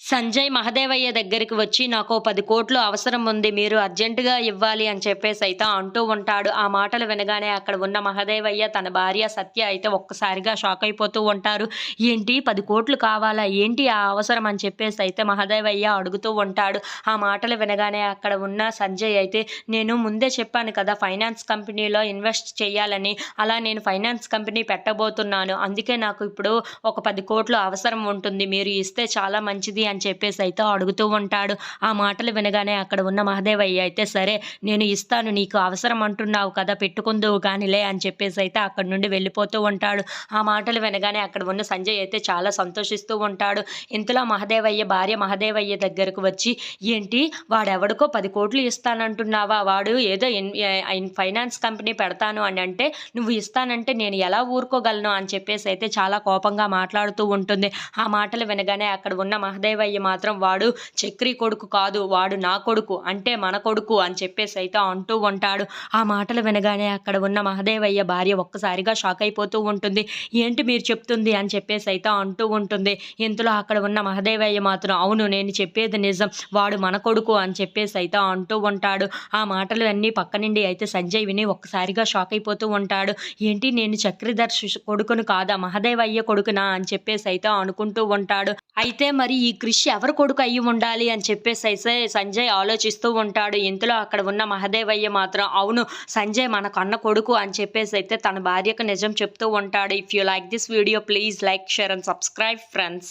సంజయ్ మహదేవయ్య దగ్గరికి వచ్చి నాకు పది కోట్లు అవసరం ఉంది మీరు అర్జెంటుగా ఇవ్వాలి అని చెప్పేసి అయితే అంటూ ఉంటాడు. ఆ మాటలు వినగానే అక్కడ ఉన్న మహదేవయ్య తన భార్య సత్య అయితే ఒక్కసారిగా షాక్ అయిపోతూ ఉంటారు. ఏంటి పది కోట్లు కావాలా? ఏంటి ఆ అవసరం? అని చెప్పేసి అయితే మహదేవయ్య అడుగుతూ ఉంటాడు. ఆ మాటలు వినగానే అక్కడ ఉన్న సంజయ్ అయితే నేను ముందే చెప్పాను కదా ఫైనాన్స్ కంపెనీలో ఇన్వెస్ట్ చేయాలని. అలా నేను ఫైనాన్స్ కంపెనీ పెట్టబోతున్నాను. అందుకే నాకు ఇప్పుడు ఒక పది కోట్లు అవసరం ఉంటుంది. మీరు ఇస్తే చాలా మంచిది అని చెప్పేసి అయితే అడుగుతూ ఉంటాడు. ఆ మాటలు వినగానే అక్కడ ఉన్న మహదేవయ్య అయితే సరే నేను ఇస్తాను నీకు అవసరం అంటున్నావు కదా పెట్టుకుందువు కానిలే అని చెప్పేసి అయితే అక్కడ నుండి వెళ్ళిపోతూ ఉంటాడు. ఆ మాటలు వినగానే అక్కడ ఉన్న సంజయ్ అయితే చాలా సంతోషిస్తూ ఉంటాడు. ఇంతలో మహదేవయ్య భార్య మహదేవయ్య దగ్గరకు వచ్చి ఏంటి వాడెవడికో పది కోట్లు ఇస్తానంటున్నావా? వాడు ఏదో ఇన్- ఫైనాన్స్ కంపెనీ పెడతాను అని అంటే నువ్వు ఇస్తానంటే నేను ఎలా ఊరుకోగలను? అని చెప్పేసి అయితే చాలా కోపంగా మాట్లాడుతూ ఉంటుంది. ఆ మాటలు వినగానే అక్కడ ఉన్న మహదేవయ్య మాత్రం వాడు చక్రి కొడుకు కాదు వాడు నా కొడుకు అంటే మన కొడుకు అని చెప్పేసి అయితే అంటూ ఉంటాడు. ఆ మాటలు వినగానే అక్కడ ఉన్న మహదేవయ్య భార్య ఒక్కసారిగా షాక్ అయిపోతూ ఉంటుంది. ఏంటి మీరు చెప్తుంది అని చెప్పేసి అయితే అంటూ ఉంటుంది. ఇంతలో అక్కడ ఉన్న మహదేవయ్య మాత్రం అవును నేను చెప్పేది నిజం వాడు మన కొడుకు అని చెప్పేసి అయితే అంటూ ఉంటాడు. ఆ మాటలు అన్నీ పక్క నుండి అయితే సంజయ్ విని ఒక్కసారిగా షాక్ అయిపోతూ ఉంటాడు. ఏంటి నేను చక్రధర్ కొడుకును కాదా మహదేవయ్య కొడుకునా అని చెప్పేసి అయితే అనుకుంటూ ఉంటాడు. అయితే మరి ఈ కృషి ఎవరి కొడుకు అయ్యి ఉండాలి అని చెప్పేసి అయితే సంజయ్ ఆలోచిస్తూ ఉంటాడు. ఇంతలో అక్కడ ఉన్న మహదేవయ్య మాత్రం అవును సంజయ్ మన కన్న కొడుకు అని చెప్పేసి అయితే తన భార్యకు నిజం చెప్తూ ఉంటాడు. If you like this video please like share and subscribe friends